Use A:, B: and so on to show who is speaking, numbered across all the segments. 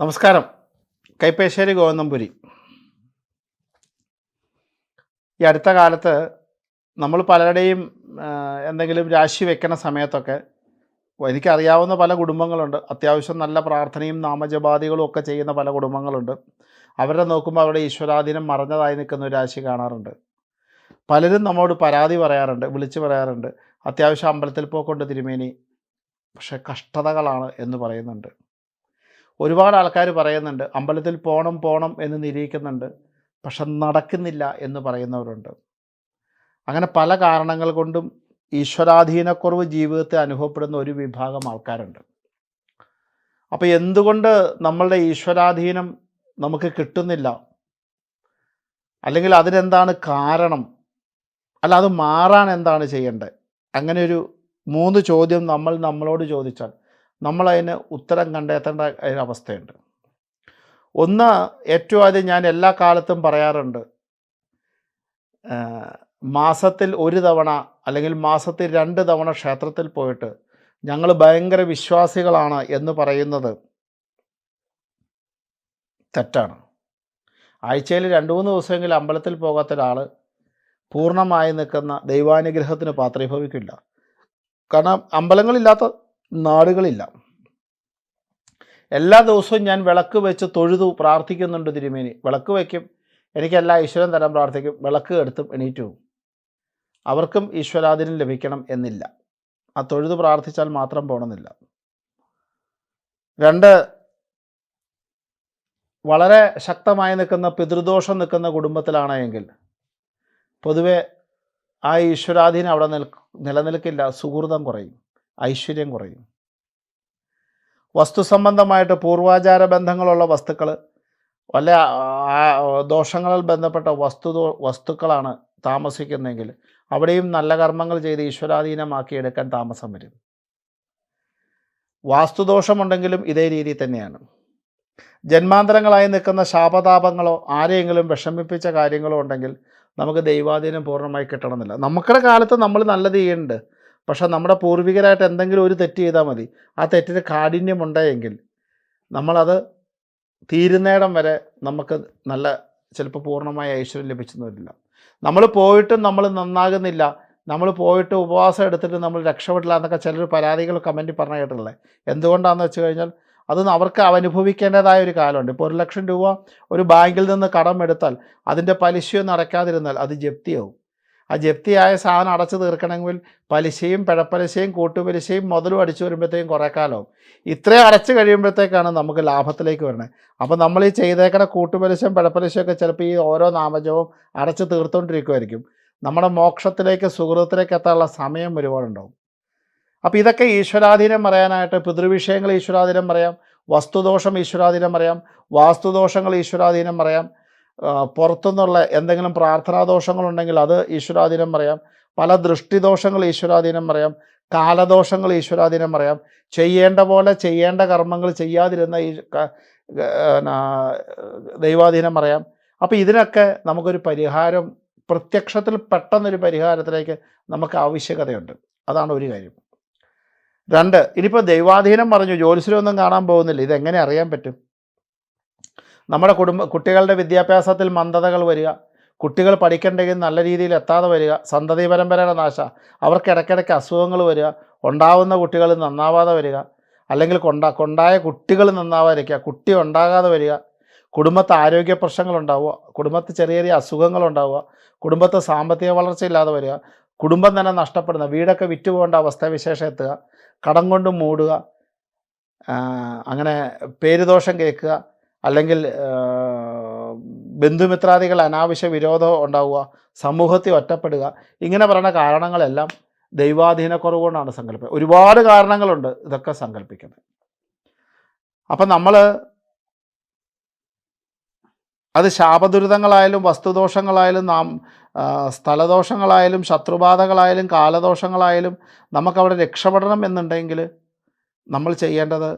A: നമസ്കാരം. കൈപ്പേശ്ശേരി ഗോവന്നംപുരി ഈ അടുത്ത കാലത്ത് നമ്മൾ പലരുടെയും എന്തെങ്കിലും രാശി വെക്കണ സമയത്തൊക്കെ എനിക്കറിയാവുന്ന പല കുടുംബങ്ങളുണ്ട്. അത്യാവശ്യം നല്ല പ്രാർത്ഥനയും നാമജപാദികളും ഒക്കെ ചെയ്യുന്ന പല കുടുംബങ്ങളുണ്ട്. അവരെ നോക്കുമ്പോൾ അവരുടെ ഈശ്വരാധീനം മറഞ്ഞതായി നിൽക്കുന്ന ഒരു രാശി കാണാറുണ്ട്. പലരും നമ്മോട് പരാതി പറയാറുണ്ട് വിളിച്ചു പറയാറുണ്ട്. അത്യാവശ്യം അമ്പലത്തിൽ പോക്കൊണ്ട് തിരുമേനി. പക്ഷേ കഷ്ടതകളാണ് എന്ന് പറയുന്നുണ്ട്. ഒരുപാട് ആൾക്കാർ പറയുന്നുണ്ട് അമ്പലത്തിൽ പോകണം പോകണം എന്ന് നിരീക്കുന്നുണ്ട് പക്ഷെ നടക്കുന്നില്ല എന്ന് പറയുന്നവരുണ്ട്. അങ്ങനെ പല കാരണങ്ങൾ കൊണ്ടും ഈശ്വരാധീനക്കുറവ് ജീവിതത്തെ അനുഭവപ്പെടുന്ന ഒരു വിഭാഗം ആൾക്കാരുണ്ട്. അപ്പോൾ എന്തുകൊണ്ട് നമ്മളുടെ ഈശ്വരാധീനം നമുക്ക് കിട്ടുന്നില്ല? അല്ലെങ്കിൽ അതിനെന്താണ് കാരണം? അല്ല അത് മാറാൻ എന്താണ് ചെയ്യേണ്ടത്? അങ്ങനെ ഒരു മൂന്ന് ചോദ്യം നമ്മൾ നമ്മളോട് ചോദിച്ചാൽ നമ്മളതിന് ഉത്തരം കണ്ടെത്തേണ്ട അവസ്ഥയുണ്ട്. ഒന്ന് ഏറ്റവും ആദ്യം ഞാൻ എല്ലാ കാലത്തും പറയാറുണ്ട് മാസത്തിൽ ഒരു തവണ അല്ലെങ്കിൽ മാസത്തിൽ രണ്ട് തവണ ക്ഷേത്രത്തിൽ പോയിട്ട് ഞങ്ങൾ ഭയങ്കര വിശ്വാസികളാണ് എന്ന് പറയുന്നത് തെറ്റാണ്. ആഴ്ചയിൽ രണ്ട് മൂന്ന് ദിവസമെങ്കിലും അമ്പലത്തിൽ പോകാത്ത ഒരാൾ പൂർണമായി നിൽക്കുന്ന ദൈവാനുഗ്രഹത്തിന് പാത്രീഭവിക്കില്ല. കാരണം അമ്പലങ്ങളില്ലാത്ത നാടുകളില്ല. എല്ലാ ദിവസവും ഞാൻ വിളക്ക് വെച്ച് തൊഴുതു പ്രാർത്ഥിക്കുന്നുണ്ട് തിരുമേനി. വിളക്ക് വയ്ക്കും. എനിക്ക് എല്ലാ ഈശ്വരൻ തരാൻ പ്രാർത്ഥിക്കും. വിളക്ക് എടുത്തും എണീറ്റു. അവർക്കും ഈശ്വരാധീനം ലഭിക്കണം എന്നില്ല. ആ തൊഴുതു പ്രാർത്ഥിച്ചാൽ മാത്രം പോകണമെന്നില്ല രണ്ട് വളരെ ശക്തമായി നിൽക്കുന്ന പിതൃദോഷം നിൽക്കുന്ന കുടുംബത്തിലാണ് എങ്കിൽ പൊതുവെ ആ ഈശ്വരാധീനം അവിടെ നിൽ നിലനിൽക്കില്ല. സുഹൃതം കുറയും. ഐശ്വര്യം കുറയും. വസ്തു സംബന്ധമായിട്ട് പൂർവാചാര ബന്ധങ്ങളുള്ള വസ്തുക്കൾ വല്ല ദോഷങ്ങളിൽ ദോഷങ്ങളാൽ ബന്ധപ്പെട്ട വസ്തു വസ്തുക്കളാണ് താമസിക്കുന്നതെങ്കിൽ അവിടെയും നല്ല കർമ്മങ്ങൾ ചെയ്ത് ഈശ്വരാധീനമാക്കി എടുക്കാൻ താമസം വരും. വാസ്തുദോഷമുണ്ടെങ്കിലും ഇതേ രീതി തന്നെയാണ്. ജന്മാന്തരങ്ങളായി നിൽക്കുന്ന ശാപതാപങ്ങളോ ആരെയെങ്കിലും വിഷമിപ്പിച്ച കാര്യങ്ങളോ ഉണ്ടെങ്കിൽ നമുക്ക് ദൈവാധീനം പൂർണമായി കിട്ടണമെന്നില്ല. നമുക്കുടെ കാലത്ത് നമ്മൾ നല്ലത് ചെയ്യുന്നുണ്ട്. പക്ഷെ നമ്മുടെ പൂർവികരായിട്ട് എന്തെങ്കിലും ഒരു തെറ്റ് ചെയ്താൽ മതി. ആ തെറ്റിന് കാഠിന്യമുണ്ടെങ്കിൽ നമ്മളത് തീരുന്നേടം വരെ നമുക്ക് നല്ല ചിലപ്പോൾ പൂർണമായ ഐശ്വര്യം ലഭിച്ചെന്ന് വരില്ല. നമ്മൾ പോയിട്ടും നമ്മൾ നന്നാകുന്നില്ല. നമ്മൾ പോയിട്ട് ഉപവാസം എടുത്തിട്ട് നമ്മൾ രക്ഷപ്പെടില്ല എന്നൊക്കെ ചിലർ പരാതികൾ കമന്റ് പറഞ്ഞു കേട്ടിട്ടുള്ളത് എന്തുകൊണ്ടാണെന്ന് വെച്ച് കഴിഞ്ഞാൽ അത് അവർക്ക് അനുഭവിക്കേണ്ടതായ ഒരു കാലമുണ്ട്. ഇപ്പോൾ ഒരു ലക്ഷം രൂപ ഒരു ബാങ്കിൽ നിന്ന് കടം എടുത്താൽ അതിന്റെ പലിശയൊന്നും അടയ്ക്കാതിരുന്നാൽ അത് ജപ്തിയാവും. ആ ജപ്തിയായ സാധനം അടച്ചു തീർക്കണമെങ്കിൽ പലിശയും പിഴപ്പലിശയും കൂട്ടുപലിശയും മുതലും അടിച്ചു വരുമ്പോഴത്തേക്കും കുറേ കാലവും. ഇത്രയും അടച്ചു കഴിയുമ്പോഴത്തേക്കാണ് നമുക്ക് ലാഭത്തിലേക്ക് വരുന്നത്. അപ്പോൾ നമ്മൾ ഈ ചെയ്തേക്കണ കൂട്ടുപലിശയും പിഴപ്പലിശയൊക്കെ ചിലപ്പോൾ ഈ ഓരോ നാമജവും അടച്ചു തീർത്തുകൊണ്ടിരിക്കുമായിരിക്കും. നമ്മുടെ മോക്ഷത്തിലേക്ക് സുഹൃത്തിലേക്ക് എത്താനുള്ള സമയം ഒരുപാടുണ്ടാവും. അപ്പോൾ ഇതൊക്കെ ഈശ്വരാധീനം പറയാനായിട്ട് പിതൃവിഷയങ്ങൾ ഈശ്വരാധീനം പറയാം വസ്തുദോഷം ഈശ്വരാധീനം പറയാം വാസ്തുദോഷങ്ങൾ ഈശ്വരാധീനം പറയാം പുറത്തുനിന്നുള്ള എന്തെങ്കിലും പ്രാർത്ഥനാ പ്രാർത്ഥനാദോഷങ്ങളുണ്ടെങ്കിൽ അത് ഈശ്വരാധീനം പറയാം. പല ദൃഷ്ടിദോഷങ്ങൾ ഈശ്വരാധീനം പറയാം. കാലദോഷങ്ങൾ ഈശ്വരാധീനം പറയാം. ചെയ്യേണ്ട പോലെ ചെയ്യേണ്ട കർമ്മങ്ങൾ ചെയ്യാതിരുന്ന ഈ ദൈവാധീനം പറയാം. അപ്പോൾ ഇതിനൊക്കെ നമുക്കൊരു പരിഹാരം പ്രത്യക്ഷത്തിൽ പെട്ടെന്നൊരു പരിഹാരത്തിലേക്ക് നമുക്ക് ആവശ്യകതയുണ്ട്. അതാണ് ഒരു കാര്യം. രണ്ട് ഇനിയിപ്പോൾ ദൈവാധീനം പറഞ്ഞു ജ്യോത്സ്യരൊന്നും കാണാൻ പോകുന്നില്ല. ഇതെങ്ങനെ അറിയാൻ പറ്റും? നമ്മുടെ കുടുംബ കുട്ടികളുടെ വിദ്യാഭ്യാസത്തിൽ മന്ദതകൾ വരിക. കുട്ടികൾ പഠിക്കേണ്ടെങ്കിൽ നല്ല രീതിയിൽ എത്താതെ വരിക. സന്തതി പരമ്പരയുടെ നാശ. അവർക്ക് ഇടയ്ക്കിടയ്ക്ക് അസുഖങ്ങൾ വരിക. ഉണ്ടാവുന്ന കുട്ടികൾ നന്നാവാതെ വരിക. അല്ലെങ്കിൽ കൊണ്ടാ കൊണ്ടായ കുട്ടികൾ നന്നാവാതിരിക്കുക. കുട്ടി ഉണ്ടാകാതെ വരിക. കുടുംബത്തെ ആരോഗ്യ പ്രശ്നങ്ങൾ ഉണ്ടാവുക. കുടുംബത്ത് ചെറിയ ചെറിയ അസുഖങ്ങൾ ഉണ്ടാവുക. കുടുംബത്തെ സാമ്പത്തിക വളർച്ച ഇല്ലാതെ വരിക. കുടുംബം തന്നെ നഷ്ടപ്പെടുന്ന വീടൊക്കെ വിറ്റുപോകേണ്ട അവസ്ഥ വിശേഷം എത്തുക. കടം കൊണ്ട് മൂടുക. അങ്ങനെ പേരുദോഷം കേൾക്കുക. അല്ലെങ്കിൽ ബന്ധുമിത്രാദികൾ അനാവശ്യ വിരോധം ഉണ്ടാവുക സമൂഹത്തിൽ ഒറ്റപ്പെടുക ഇങ്ങനെ പറയുന്ന കാരണങ്ങളെല്ലാം ദൈവാധീനക്കുറവ് കൊണ്ടാണ് സങ്കല്പം ഒരുപാട് കാരണങ്ങളുണ്ട് ഇതൊക്കെ സങ്കല്പിക്കുന്നത്. അപ്പം നമ്മൾ അത് ശാപദുരിതങ്ങളായാലും വസ്തുദോഷങ്ങളായാലും നാം സ്ഥലദോഷങ്ങളായാലും ശത്രുബാധകളായാലും കാലദോഷങ്ങളായാലും നമുക്കവിടെ രക്ഷപ്പെടണം എന്നുണ്ടെങ്കിൽ നമ്മൾ ചെയ്യേണ്ടത്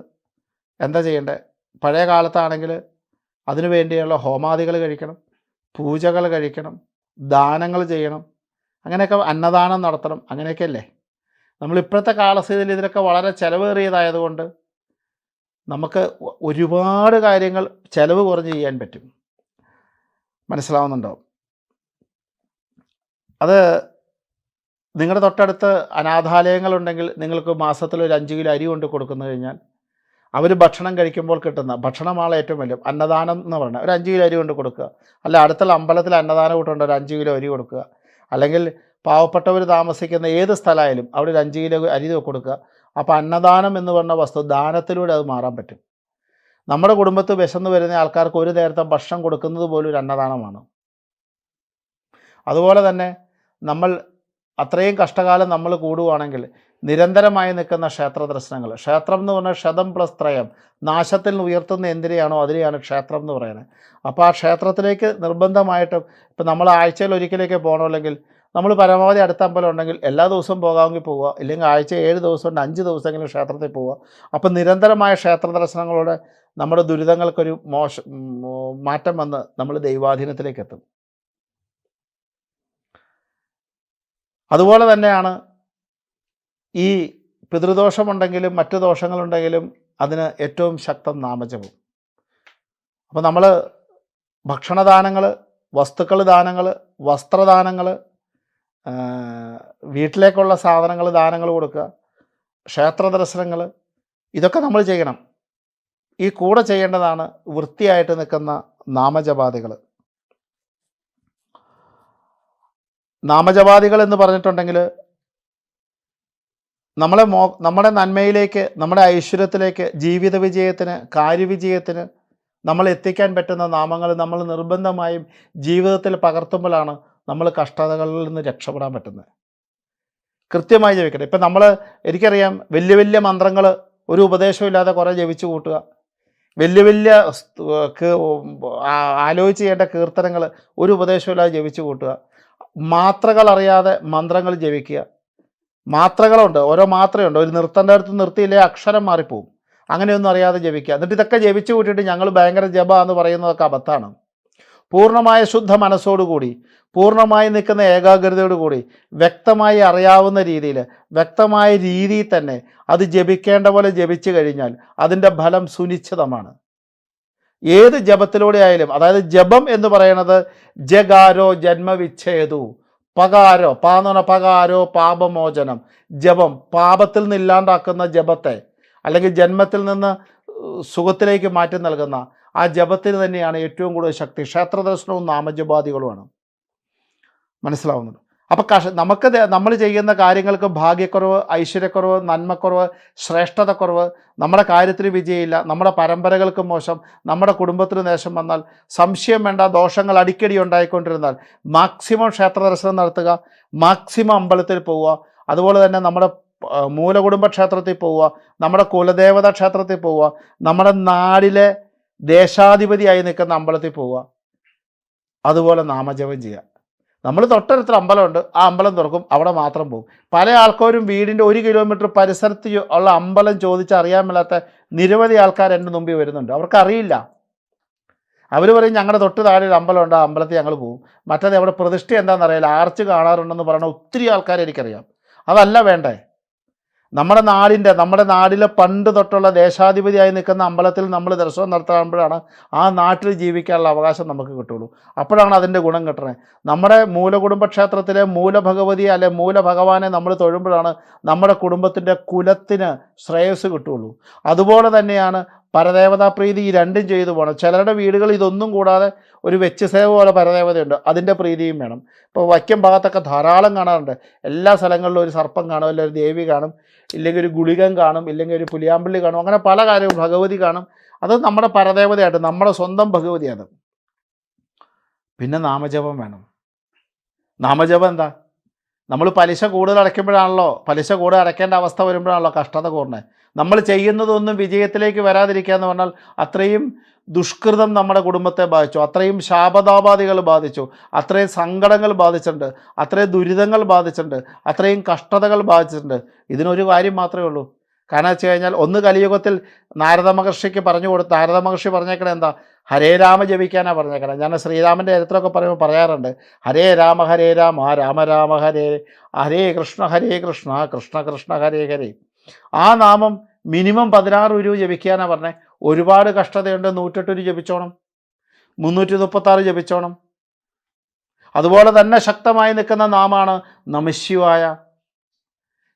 A: എന്താ ചെയ്യേണ്ടത്? പഴയ കാലത്താണെങ്കിൽ അതിനു വേണ്ടിയുള്ള ഹോമാദികൾ കഴിക്കണം പൂജകൾ കഴിക്കണം ദാനങ്ങൾ ചെയ്യണം അങ്ങനെയൊക്കെ അന്നദാനം നടത്തണം അങ്ങനെയൊക്കെ അല്ലേ നമ്മൾ ഇപ്പോഴത്തെ കാലസ്ഥിതിയിൽ ഇതിനൊക്കെ വളരെ ചിലവേറിയതായതുകൊണ്ട് നമുക്ക് ഒരുപാട് കാര്യങ്ങൾ ചിലവ് കുറഞ്ഞ് ചെയ്യാൻ പറ്റും. മനസ്സിലാവുന്നുണ്ടോ? അത് നിങ്ങളുടെ തൊട്ടടുത്ത് അനാഥാലയങ്ങളുണ്ടെങ്കിൽ നിങ്ങൾക്ക് മാസത്തിൽ ഒരു അഞ്ച് കിലോ അരി കൊണ്ട് കൊടുക്കുന്നു കഴിഞ്ഞാൽ അവർ ഭക്ഷണം കഴിക്കുമ്പോൾ കിട്ടുന്ന ഭക്ഷണമാണ് ഏറ്റവും വലിയ അന്നദാനം എന്ന് പറഞ്ഞാൽ ഒരു അഞ്ച് കിലോ അരി കൊണ്ട് കൊടുക്കുക. അല്ല അടുത്തുള്ള അമ്പലത്തിൽ അന്നദാനം കൂട്ടുണ്ട് ഒരു അഞ്ച് കിലോ അരി കൊടുക്കുക. അല്ലെങ്കിൽ പാവപ്പെട്ടവർ താമസിക്കുന്ന ഏത് സ്ഥലമായാലും അവിടെ ഒരു അഞ്ച് കിലോ അരി കൊടുക്കുക. അപ്പോൾ അന്നദാനം എന്ന് പറഞ്ഞ വസ്തു ദാനത്തിലൂടെ അത് മാറാൻ പറ്റും. നമ്മുടെ കുടുംബത്ത് വിശന്ന് വരുന്ന ആൾക്കാർക്ക് ഒരു നേരത്തെ ഭക്ഷണം കൊടുക്കുന്നത് പോലും ഒരു അന്നദാനമാണ്. അതുപോലെ തന്നെ നമ്മൾ അത്രയും കഷ്ടകാലം നമ്മൾ കൂടുവാണെങ്കിൽ നിരന്തരമായി നിൽക്കുന്ന ക്ഷേത്ര ദർശനങ്ങൾ ക്ഷേത്രം എന്ന് പറഞ്ഞാൽ ക്ഷതം പ്ലസ് ത്രയം. നാശത്തിൽ ഉയർത്തുന്ന എന്തിനെയാണോ അതിനെയാണ് ക്ഷേത്രം എന്ന് പറയുന്നത്. അപ്പോൾ ആ ക്ഷേത്രത്തിലേക്ക് നിർബന്ധമായിട്ടും ഇപ്പം നമ്മൾ ആഴ്ചയിൽ ഒരിക്കലേക്ക് പോകണമല്ലെങ്കിൽ നമ്മൾ പരമാവധി അടുത്ത അമ്പലം ഉണ്ടെങ്കിൽ എല്ലാ ദിവസവും പോകാമെങ്കിൽ പോവുക. ഇല്ലെങ്കിൽ ആഴ്ച ഏഴ് ദിവസം ഉണ്ട് അഞ്ച് ദിവസമെങ്കിലും ക്ഷേത്രത്തിൽ പോവുക. അപ്പം നിരന്തരമായ ക്ഷേത്ര ദർശനങ്ങളോടെ നമ്മുടെ ദുരിതങ്ങൾക്കൊരു മോശം മാറ്റം വന്ന് നമ്മൾ ദൈവാധീനത്തിലേക്ക് എത്തും. അതുപോലെ തന്നെയാണ് ഈ പിതൃദോഷമുണ്ടെങ്കിലും മറ്റു ദോഷങ്ങളുണ്ടെങ്കിലും അതിന് ഏറ്റവും ശക്തം നാമജപം. അപ്പോൾ നമ്മൾ ഭക്ഷണദാനങ്ങൾ വസ്തുക്കൾ ദാനങ്ങൾ വസ്ത്രദാനങ്ങൾ വീട്ടിലേക്കുള്ള സാധനങ്ങൾ ദാനങ്ങൾ കൊടുക്കുക ക്ഷേത്ര ദർശനങ്ങൾ ഇതൊക്കെ നമ്മൾ ചെയ്യണം. ഈ കൂടെ ചെയ്യേണ്ടതാണ് വൃത്തിയായിട്ട് നിൽക്കുന്ന നാമജപാദികൾ നാമജപാദികൾ എന്ന് പറഞ്ഞിട്ടുണ്ടെങ്കിൽ നമ്മളെ മോ നമ്മുടെ നന്മയിലേക്ക് നമ്മുടെ ഐശ്വര്യത്തിലേക്ക് ജീവിത വിജയത്തിന് കാര്യവിജയത്തിന് നമ്മൾ എത്തിക്കാൻ പറ്റുന്ന നാമങ്ങൾ നമ്മൾ നിർബന്ധമായും ജീവിതത്തിൽ പകർത്തുമ്പോഴാണ് നമ്മൾ കഷ്ടതകളിൽ നിന്ന് രക്ഷപ്പെടാൻ പറ്റുന്നത്. കൃത്യമായി ജപിക്കണം ഇപ്പം നമ്മൾ എനിക്കറിയാം വലിയ വലിയ മന്ത്രങ്ങൾ ഒരു ഉപദേശമില്ലാതെ കുറേ ജപിച്ചു കൂട്ടുക. വലിയ വലിയ ആലോചിച്ച് ചെയ്യേണ്ട കീർത്തനങ്ങൾ ഒരു ഉപദേശമില്ലാതെ ജപിച്ചു കൂട്ടുക. മാത്രകൾ അറിയാതെ മന്ത്രങ്ങൾ ജപിക്കുക. മാത്രകളുണ്ട് ഓരോ മാത്രയുണ്ട്. ഒരു നിർത്തേണ്ട അടുത്ത് നിർത്തിയില്ലേ അക്ഷരം മാറിപ്പോവും. അങ്ങനെയൊന്നും അറിയാതെ ജപിക്കുക. എന്നിട്ട് ഇതൊക്കെ ജപിച്ചു കൂട്ടിയിട്ട് ഞങ്ങൾ ഭയങ്കര ജപ എന്ന് പറയുന്നതൊക്കെ അബദ്ധമാണ്. പൂർണമായ ശുദ്ധ മനസ്സോടുകൂടി പൂർണമായി നിൽക്കുന്ന ഏകാഗ്രതയോടുകൂടി വ്യക്തമായി അറിയാവുന്ന രീതിയിൽ വ്യക്തമായ രീതിയിൽ തന്നെ അത് ജപിക്കേണ്ട പോലെ ജപിച്ചു കഴിഞ്ഞാൽ അതിന്റെ ഫലം സുനിശ്ചിതമാണ്. ഏത് ജപത്തിലൂടെ ആയാലും അതായത് ജപം എന്ന് പറയുന്നത് ജഗാരോ ജന്മവിച്ഛേദു. പകാരോ പാന്ന് പകാരോ പാപമോചനം. ജപം പാപത്തിൽ നിന്ന് ഇല്ലാണ്ടാക്കുന്ന ജപത്തെ അല്ലെങ്കിൽ ജന്മത്തിൽ നിന്ന് സുഖത്തിലേക്ക് മാറ്റി നൽകുന്ന ആ ജപത്തിന് തന്നെയാണ് ഏറ്റവും കൂടുതൽ ശക്തി. ക്ഷേത്രദർശനവും നാമജപാദികളുമാണ്. മനസ്സിലാവുന്നുണ്ട്? അപ്പോൾ കഷ നമുക്ക് നമ്മൾ ചെയ്യുന്ന കാര്യങ്ങൾക്ക് ഭാഗ്യക്കുറവ് ഐശ്വര്യക്കുറവ് നന്മക്കുറവ് ശ്രേഷ്ഠതക്കുറവ് നമ്മുടെ കാര്യത്തിന് വിജയമില്ല നമ്മുടെ പരമ്പരകൾക്ക് മോശം നമ്മുടെ കുടുംബത്തിന് നേശം വന്നാൽ സംശയം വേണ്ട ദോഷങ്ങൾ അടിക്കടി ഉണ്ടായിക്കൊണ്ടിരുന്നാൽ മാക്സിമം ക്ഷേത്ര ദർശനം നടത്തുക മാക്സിമം അമ്പലത്തിൽ പോവുക അതുപോലെ തന്നെ നമ്മുടെ മൂലകുടുംബ ക്ഷേത്രത്തിൽ പോവുക നമ്മുടെ കുലദേവത ക്ഷേത്രത്തിൽ പോവുക നമ്മുടെ നാടിലെ ദേശാധിപതിയായി നിൽക്കുന്ന അമ്പലത്തിൽ പോവുക. അതുപോലെ നാമജപം ചെയ്യുക. നമ്മൾ തൊട്ടടുത്തൊരു അമ്പലമുണ്ട്. ആ അമ്പലം തുറക്കും. അവിടെ മാത്രം പോകും. പല ആൾക്കാരും വീടിന്റെ ഒരു കിലോമീറ്റർ പരിസരത്ത് ഉള്ള അമ്പലം ചോദിച്ച് അറിയാൻ മേലാത്ത നിരവധി ആൾക്കാർ എന്റെ മുമ്പിൽ വരുന്നുണ്ട്. അവർക്കറിയില്ല. അവർ പറയും ഞങ്ങളുടെ തൊട്ട് താഴെ ഒരു അമ്പലമുണ്ട്. ആ അമ്പലത്തിൽ ഞങ്ങൾ പോകും. മറ്റേത് അവിടെ പ്രതിഷ്ഠ എന്താണെന്ന് അറിയില്ല. ആർച്ച് കാണാറുണ്ടെന്ന് പറയുന്ന ഒത്തിരി ആൾക്കാരെ എനിക്കറിയാം. അതല്ല വേണ്ടേ? നമ്മുടെ നാടിന്റെ നമ്മുടെ നാടിലെ പണ്ട് തൊട്ടുള്ള ദേശാധിപതിയായി നിൽക്കുന്ന അമ്പലത്തിൽ നമ്മൾ ദർശനം നടത്തുമ്പോഴാണ് ആ നാട്ടിൽ ജീവിക്കാനുള്ള അവകാശം നമുക്ക് കിട്ടുള്ളൂ. അപ്പോഴാണ് അതിന്റെ ഗുണം കിട്ടണേ. നമ്മുടെ മൂലകുടുംബ ക്ഷേത്രത്തിലെ മൂലഭഗവതി അല്ലെ മൂലഭഗവാനെ നമ്മൾ തൊഴുമ്പോഴാണ് നമ്മുടെ കുടുംബത്തിന്റെ കുലത്തിന് ശ്രേയസ് കിട്ടുള്ളൂ. അതുപോലെ തന്നെയാണ് പരദേവതാ പ്രീതി ഈ രണ്ടും ചെയ്തു പോകണം. ചിലരുടെ വീടുകൾ ഇതൊന്നും കൂടാതെ ഒരു വെച്ച് സേവ പോലെ പരദേവതയുണ്ട്. അതിന്റെ പ്രീതിയും വേണം. ഇപ്പോൾ വൈക്കം ഭാഗത്തൊക്കെ ധാരാളം കാണാറുണ്ട്. എല്ലാ സ്ഥലങ്ങളിലും ഒരു സർപ്പം കാണും അല്ലെങ്കിൽ ഒരു ദേവി കാണും ഇല്ലെങ്കിൽ ഒരു ഗുളികൻ കാണും ഇല്ലെങ്കിൽ ഒരു പുലിയാമ്പള്ളി കാണും. അങ്ങനെ പല കാര്യവും ഭഗവതി കാണും. അത് നമ്മുടെ പരദേവതയായിട്ട് നമ്മുടെ സ്വന്തം ഭഗവതിയാണ് പിന്നെ നാമജപം വേണം. നാമജപം എന്താ? നമ്മൾ പലിശ കൂടുതൽ അടയ്ക്കുമ്പോഴാണല്ലോ പലിശ കൂടുതൽ അടയ്ക്കേണ്ട അവസ്ഥ വരുമ്പോഴാണല്ലോ കഷ്ടത കൂടുന്നത് നമ്മൾ ചെയ്യുന്നതൊന്നും വിജയത്തിലേക്ക് വരാതിരിക്കുക എന്ന് പറഞ്ഞാൽ അത്രയും ദുഷ്കൃതം നമ്മുടെ കുടുംബത്തെ ബാധിച്ചു. അത്രയും ശാപതാപാധികൾ ബാധിച്ചു. അത്രയും സങ്കടങ്ങൾ ബാധിച്ചിട്ടുണ്ട്. അത്രയും ദുരിതങ്ങൾ ബാധിച്ചിട്ടുണ്ട്. അത്രയും കഷ്ടതകൾ ബാധിച്ചിട്ടുണ്ട്. ഇതിനൊരു കാര്യം മാത്രമേ ഉള്ളൂ. കാരണം വെച്ച് കഴിഞ്ഞാൽ ഒന്ന് കലിയുഗത്തിൽ നാരദ മഹർഷിക്ക് പറഞ്ഞു കൊടുത്ത് നാരദ മഹർഷി പറഞ്ഞേക്കണേ എന്താ? ഹരേ രാമ ജപിക്കാനാണ് പറഞ്ഞേക്കണേ ഞാൻ ശ്രീരാമന്റെ ചരിത്രമൊക്കെ പറയുമ്പോൾ പറയാറുണ്ട്. ഹരേ രാമ ഹരേ രാമ രാമ രാമ ഹരേ ഹരേ കൃഷ്ണ ഹരേ കൃഷ്ണ കൃഷ്ണ കൃഷ്ണ ഹരേ ഹരേ. ആ നാമം മിനിമം പതിനാറ് രൂപ ജപിക്കാനാണ് പറഞ്ഞത് ഒരുപാട് കഷ്ടതയുണ്ട്. രൂപ ജപിച്ചോണം. മുന്നൂറ്റി മുപ്പത്താറ് ജപിച്ചോണം. അതുപോലെ തന്നെ ശക്തമായി നിൽക്കുന്ന നാമാണ് നമശിവായ.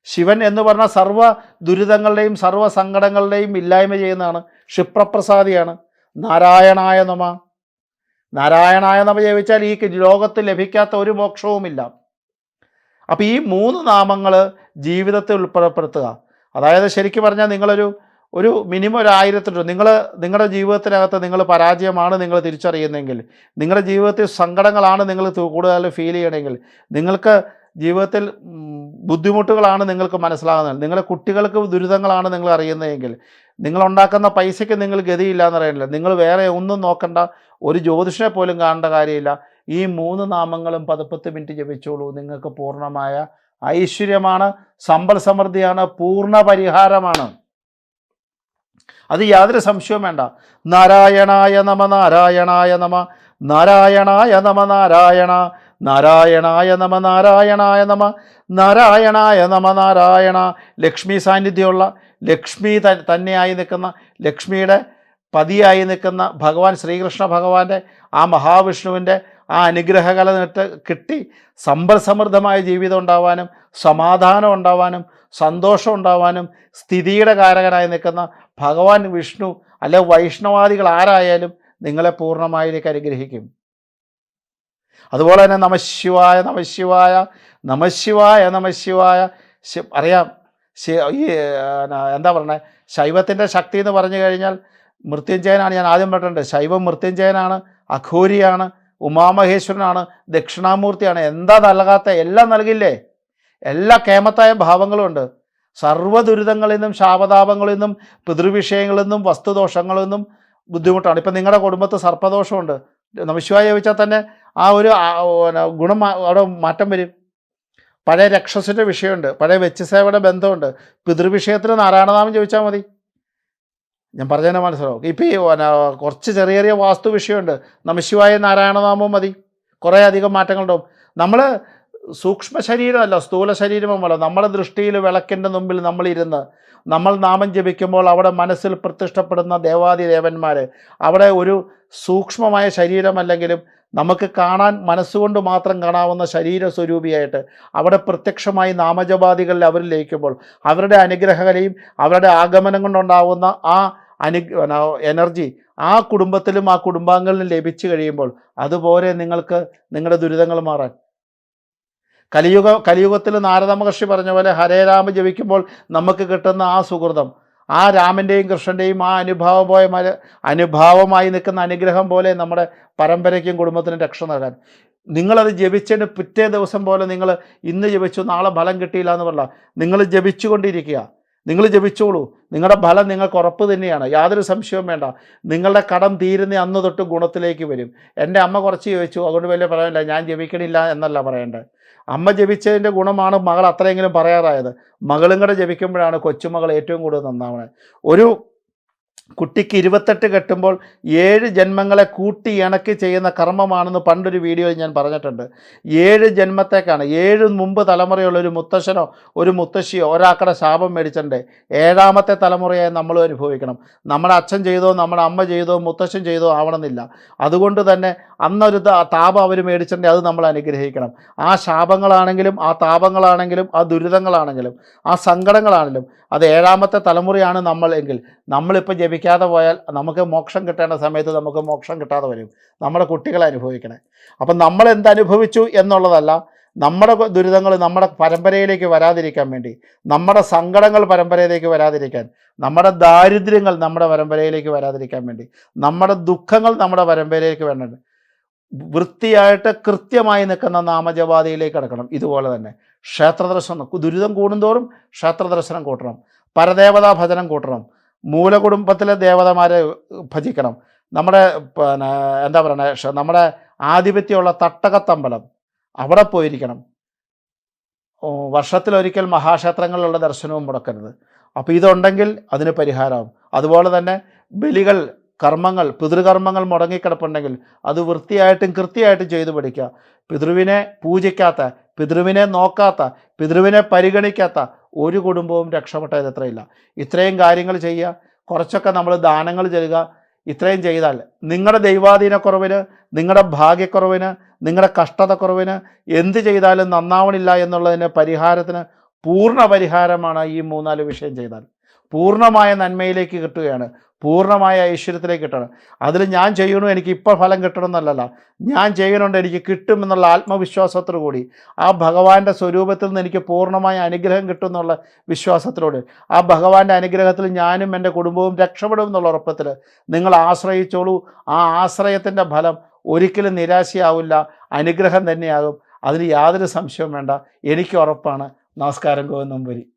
A: ശിവൻ എന്ന് പറഞ്ഞ സർവ ദുരിതങ്ങളുടെയും സർവ സങ്കടങ്ങളുടെയും ഇല്ലായ്മ ചെയ്യുന്നതാണ്. ക്ഷിപ്രപ്രസാദിയാണ്. നാരായണായ നമ. നാരായണായ നമ ജപിച്ചാൽ ഈ ലോകത്ത് ലഭിക്കാത്ത ഒരു മോക്ഷവുമില്ല. അപ്പോൾ ഈ മൂന്ന് നാമങ്ങൾ ജീവിതത്തിൽ ഉൾപ്പെടുത്തുക അതായത് ശരിക്കും പറഞ്ഞാൽ നിങ്ങളൊരു ഒരു മിനിമം ഒരു ആയിരത്തി രൂപ നിങ്ങൾ നിങ്ങളുടെ ജീവിതത്തിനകത്ത് നിങ്ങൾ പരാജയമാണ് നിങ്ങൾ തിരിച്ചറിയുന്നെങ്കിൽ നിങ്ങളുടെ ജീവിതത്തിൽ സങ്കടങ്ങളാണ് നിങ്ങൾ കൂടുതൽ ഫീൽ ചെയ്യണമെങ്കിൽ നിങ്ങൾക്ക് ജീവിതത്തിൽ ബുദ്ധിമുട്ടുകളാണ് നിങ്ങൾക്ക് മനസ്സിലാകുന്നത്. നിങ്ങളുടെ കുട്ടികൾക്ക് ദുരിതങ്ങളാണ് നിങ്ങൾ അറിയുന്നതെങ്കിൽ നിങ്ങളുണ്ടാക്കുന്ന പൈസയ്ക്ക് നിങ്ങൾ ഗതിയില്ല എന്നറിയില്ല നിങ്ങൾ വേറെ ഒന്നും നോക്കണ്ട ഒരു ജ്യോതിഷനെ പോലും കാണേണ്ട കാര്യമില്ല. ഈ മൂന്ന് നാമങ്ങളും പതിപ്പത്ത് മിനിറ്റ് ജപിച്ചോളൂ. നിങ്ങൾക്ക് പൂർണമായ ഐശ്വര്യമാണ് സമ്പൽ സമൃദ്ധിയാണ് പൂർണ പരിഹാരമാണ്. അത് യാതൊരു സംശയവും വേണ്ട. നാരായണായ നമ നാരായണായ നമ നാരായണായ നമ നാരായണ നാരായണായ നമ നാരായണായ നമ നാരായണായ നമ നാരായണ. ലക്ഷ്മി സാന്നിധ്യമുള്ള ലക്ഷ്മി തന്നെയായി നിൽക്കുന്ന ലക്ഷ്മിയുടെ പതിയായി നിൽക്കുന്ന ഭഗവാൻ ശ്രീകൃഷ്ണ ഭഗവാന്റെ ആ മഹാവിഷ്ണുവിന്റെ ആ അനുഗ്രഹകല നിട്ട് കിട്ടി സമ്പൽ സമൃദ്ധമായ ജീവിതം ഉണ്ടാവാനും സമാധാനം ഉണ്ടാവാനും സന്തോഷം ഉണ്ടാവാനും സ്ഥിതിയുടെ കാരകനായി നിൽക്കുന്ന ഭഗവാൻ വിഷ്ണു അല്ലെ വൈഷ്ണവാദികൾ ആരായാലും നിങ്ങളെ പൂർണമായിലേക്ക് അനുഗ്രഹിക്കും. അതുപോലെ തന്നെ നമശിവായ നമശിവായ നമശിവായ നമശിവായ അറിയാം. ഈ എന്താ പറയുന്നത് ശൈവത്തിന്റെ ശക്തി എന്ന് പറഞ്ഞു കഴിഞ്ഞാൽ മൃത്യുഞ്ജയനാണ് ഞാൻ ആദ്യം പറഞ്ഞിട്ടുണ്ട്. ശൈവം മൃത്യുഞ്ജയനാണ് അഘോരിയാണ് ഉമാമഹേശ്വരനാണ് ദക്ഷിണാമൂർത്തിയാണ്. എന്താ നൽകാത്ത എല്ലാം നൽകില്ലേ? എല്ലാ കേമത്തായ ഭാവങ്ങളും ഉണ്ട്. സർവ ദുരിതങ്ങളിൽ നിന്നും ശാപതാപങ്ങളിൽ നിന്നും പിതൃവിഷയങ്ങളിൽ നിന്നും വസ്തുദോഷങ്ങളിൽ നിന്നും ബുദ്ധിമുട്ടാണ്. ഇപ്പം നിങ്ങളുടെ കുടുംബത്ത് സർപ്പദോഷമുണ്ട്. നമശിവായ ചോദിച്ചാൽ തന്നെ ആ ഒരു ഗുണം അവിടെ മാറ്റം വരും. പഴയ രക്ഷസിന്റെ വിഷയമുണ്ട്. പഴയ വെച്ചസേവയുടെ ബന്ധമുണ്ട്. പിതൃവിഷയത്തിന് നാരായണനാമം ചോദിച്ചാൽ മതി. ഞാൻ പറഞ്ഞതിനെ മനസ്സിലാവും. ഇപ്പം ഈ കുറച്ച് ചെറിയ ചെറിയ വാസ്തു വിഷയമുണ്ട്. നമശിവായ നാരായണനാമവും മതി. കുറേ അധികം മാറ്റങ്ങളുണ്ടാവും. നമ്മൾ സൂക്ഷ്മ ശരീരമല്ല സ്ഥൂല ശരീരമല്ല നമ്മുടെ ദൃഷ്ടിയിൽ വിളക്കിന്റെ മുമ്പിൽ നമ്മളിരുന്ന് നമ്മൾ നാമം ജപിക്കുമ്പോൾ അവിടെ മനസ്സിൽ പ്രതിഷ്ഠപ്പെടുന്ന ദേവാദിദേവന്മാർ അവിടെ ഒരു സൂക്ഷ്മമായ ശരീരമല്ലെങ്കിലും നമുക്ക് കാണാൻ മനസ്സുകൊണ്ട് മാത്രം കാണാവുന്ന ശരീര സ്വരൂപിയായിട്ട് അവിടെ പ്രത്യക്ഷമായി നാമജപാദികളിൽ അവർ ലയിക്കുമ്പോൾ അവരുടെ അനുഗ്രഹകലയും അവരുടെ ആഗമനം കൊണ്ടുണ്ടാവുന്ന ആ അനു എനർജി ആ കുടുംബത്തിലും ആ കുടുംബാംഗങ്ങളിലും ലഭിച്ചു കഴിയുമ്പോൾ അതുപോലെ നിങ്ങൾക്ക് നിങ്ങളുടെ ദുരിതങ്ങൾ മാറാൻ. കലിയുഗ കലിയുഗത്തിൽ നാരദ മഹർഷി പറഞ്ഞ പോലെ ഹരേ രാമ ജപിക്കുമ്പോൾ നമുക്ക് കിട്ടുന്ന ആ സുഹൃതം ആ രാമന്റെയും കൃഷ്ണന്റെയും ആ അനുഭാവം പോലെ അനുഭാവമായി നിൽക്കുന്ന അനുഗ്രഹം പോലെ നമ്മുടെ പരമ്പരയ്ക്കും കുടുംബത്തിനും രക്ഷ നൽകാൻ. നിങ്ങളത് ജപിച്ചതിന് പിറ്റേ ദിവസം പോലെ നിങ്ങൾ ഇന്ന് ജപിച്ചു നാളെ ഫലം കിട്ടിയില്ല എന്ന് പറഞ്ഞാൽ നിങ്ങൾ ജപിച്ചുകൊണ്ടിരിക്കുക. നിങ്ങൾ ജപിച്ചോളൂ. നിങ്ങളുടെ ഫലം നിങ്ങൾക്ക് ഉറപ്പ് തന്നെയാണ്. യാതൊരു സംശയവും വേണ്ട. നിങ്ങളുടെ കടം തീരുന്ന അന്ന് തൊട്ട് ഗുണത്തിലേക്ക് വരും. എന്റെ അമ്മ കുറച്ച് ചോദിച്ചു. അതുകൊണ്ട് വലിയ പറയാനില്ല ഞാൻ ജപിക്കണില്ല എന്നല്ല പറയേണ്ടത്. അമ്മ ജപിച്ചതിന്റെ ഗുണമാണ് മകൾ അത്രയെങ്കിലും പറയാറായത്. മകളും കൂടെ ജപിക്കുമ്പോഴാണ് കൊച്ചുമകൾ ഏറ്റവും കൂടുതൽ നന്നാവുന്നത് ഒരു കുട്ടിക്ക് ഇരുപത്തെട്ട് കെട്ടുമ്പോൾ ഏഴ് ജന്മങ്ങളെ കൂട്ടി ഇണക്കി ചെയ്യുന്ന കർമ്മമാണെന്ന് പണ്ടൊരു വീഡിയോയിൽ ഞാൻ പറഞ്ഞിട്ടുണ്ട്. ഏഴ് ജന്മത്തേക്കാണ്. ഏഴ് മുമ്പ് തലമുറയുള്ള ഒരു മുത്തശ്ശനോ ഒരു മുത്തശ്ശിയോ ഒരാക്കടെ ശാപം മേടിച്ചിട്ടുണ്ട് ഏഴാമത്തെ തലമുറയായി നമ്മൾ അനുഭവിക്കണം. നമ്മുടെ അച്ഛൻ ചെയ്തോ നമ്മുടെ അമ്മ ചെയ്തോ മുത്തശ്ശൻ ചെയ്തോ ആവണമെന്നില്ല. അതുകൊണ്ട് തന്നെ അന്നൊരു താപം അവർ മേടിച്ചിട്ടുണ്ടെങ്കിൽ അത് നമ്മൾ അനുഗ്രഹിക്കണം. ആ ശാപങ്ങളാണെങ്കിലും ആ താപങ്ങളാണെങ്കിലും ആ ദുരിതങ്ങളാണെങ്കിലും ആ സങ്കടങ്ങളാണെങ്കിലും അത് ഏഴാമത്തെ തലമുറയാണ് നമ്മൾ എങ്കിൽ. നമ്മളിപ്പോൾ ജപിക്കാതെ പോയാൽ നമുക്ക് മോക്ഷം കിട്ടേണ്ട സമയത്ത് നമുക്ക് മോക്ഷം കിട്ടാതെ വരും. നമ്മുടെ കുട്ടികൾ അനുഭവിക്കണേ. അപ്പം നമ്മൾ എന്തനുഭവിച്ചു എന്നുള്ളതല്ല നമ്മുടെ ദുരിതങ്ങൾ നമ്മുടെ പരമ്പരയിലേക്ക് വരാതിരിക്കാൻ വേണ്ടി നമ്മുടെ സങ്കടങ്ങൾ പരമ്പരയിലേക്ക് വരാതിരിക്കാൻ നമ്മുടെ ദാരിദ്ര്യങ്ങൾ നമ്മുടെ പരമ്പരയിലേക്ക് വരാതിരിക്കാൻ വേണ്ടി നമ്മുടെ ദുഃഖങ്ങൾ നമ്മുടെ പരമ്പരയിലേക്ക് വേണ്ടത് വൃത്തിയായിട്ട് കൃത്യമായി നിൽക്കുന്ന നാമജപാതയിലേക്ക് കിടക്കണം. ഇതുപോലെ തന്നെ. ക്ഷേത്രദർശനം ദുരിതം കൂടുന്തോറും ക്ഷേത്രദർശനം കൂട്ടണം. പരദേവതാ ഭജനം കൂട്ടണം. മൂലകുടുംബത്തിലെ ദേവതമാരെ ഭജിക്കണം. നമ്മുടെ പിന്നെ എന്താ പറയുക നമ്മുടെ ആധിപത്യമുള്ള തട്ടകത്തമ്പലം അവിടെ പോയിരിക്കണം. വർഷത്തിലൊരിക്കൽ മഹാക്ഷേത്രങ്ങളിലുള്ള ദർശനവും മുടക്കരുത്. അപ്പോൾ ഇതുണ്ടെങ്കിൽ അതിന് പരിഹാരമാവും. അതുപോലെ തന്നെ ബലികൾ കർമ്മങ്ങൾ പിതൃകർമ്മങ്ങൾ മുടങ്ങിക്കിടപ്പുണ്ടെങ്കിൽ അത് വൃത്തിയായിട്ടും കൃത്യമായിട്ടും ചെയ്തു പഠിക്കുക. പിതൃവിനെ പൂജിക്കാത്ത പിതൃവിനെ നോക്കാത്ത പിതൃവിനെ പരിഗണിക്കാത്ത ഒരു കുടുംബവും രക്ഷപ്പെട്ടത് എത്രയില്ല. ഇത്രയും കാര്യങ്ങൾ ചെയ്യുക കുറച്ചൊക്കെ നമ്മൾ ദാനങ്ങൾ ചെയ്യുക ഇത്രയും ചെയ്താൽ നിങ്ങളുടെ ദൈവാധീനക്കുറവിന് നിങ്ങളുടെ ഭാഗ്യക്കുറവിന് നിങ്ങളുടെ കഷ്ടതക്കുറവിന് എന്ത് ചെയ്താലും നന്നാവണില്ല എന്നുള്ളതിന്റെ പരിഹാരത്തിന് പൂർണ പരിഹാരമാണ് ഈ മൂന്നാൽ വിഷയം ചെയ്താൽ. പൂർണമായ നന്മയിലേക്ക് കിട്ടുകയാണ്. പൂർണമായ ഐശ്വര്യത്തിലേക്ക് കിട്ടണം. അതിൽ ഞാൻ ചെയ്യണു എനിക്ക് ഇപ്പോൾ ഫലം കിട്ടണം എന്നല്ലല്ല. ഞാൻ ചെയ്യണുണ്ട് എനിക്ക് കിട്ടുമെന്നുള്ള ആത്മവിശ്വാസത്തോടു കൂടി. ആ ഭഗവാന്റെ സ്വരൂപത്തിൽ നിന്ന് എനിക്ക് പൂർണമായ അനുഗ്രഹം കിട്ടും എന്നുള്ള വിശ്വാസത്തിലൂടെ. ആ ഭഗവാന്റെ അനുഗ്രഹത്തിൽ ഞാനും എന്റെ കുടുംബവും രക്ഷപ്പെടും എന്നുള്ള ഉറപ്പത്തിൽ നിങ്ങൾ ആശ്രയിച്ചോളൂ. ആ ആശ്രയത്തിന്റെ ഫലം ഒരിക്കലും നിരാശയാവില്ല. അനുഗ്രഹം തന്നെയാകും. അതിന് യാതൊരു സംശയവും വേണ്ട. എനിക്ക് ഉറപ്പാണ്. നമസ്കാരം ഗോവിന്ദമ്പുരി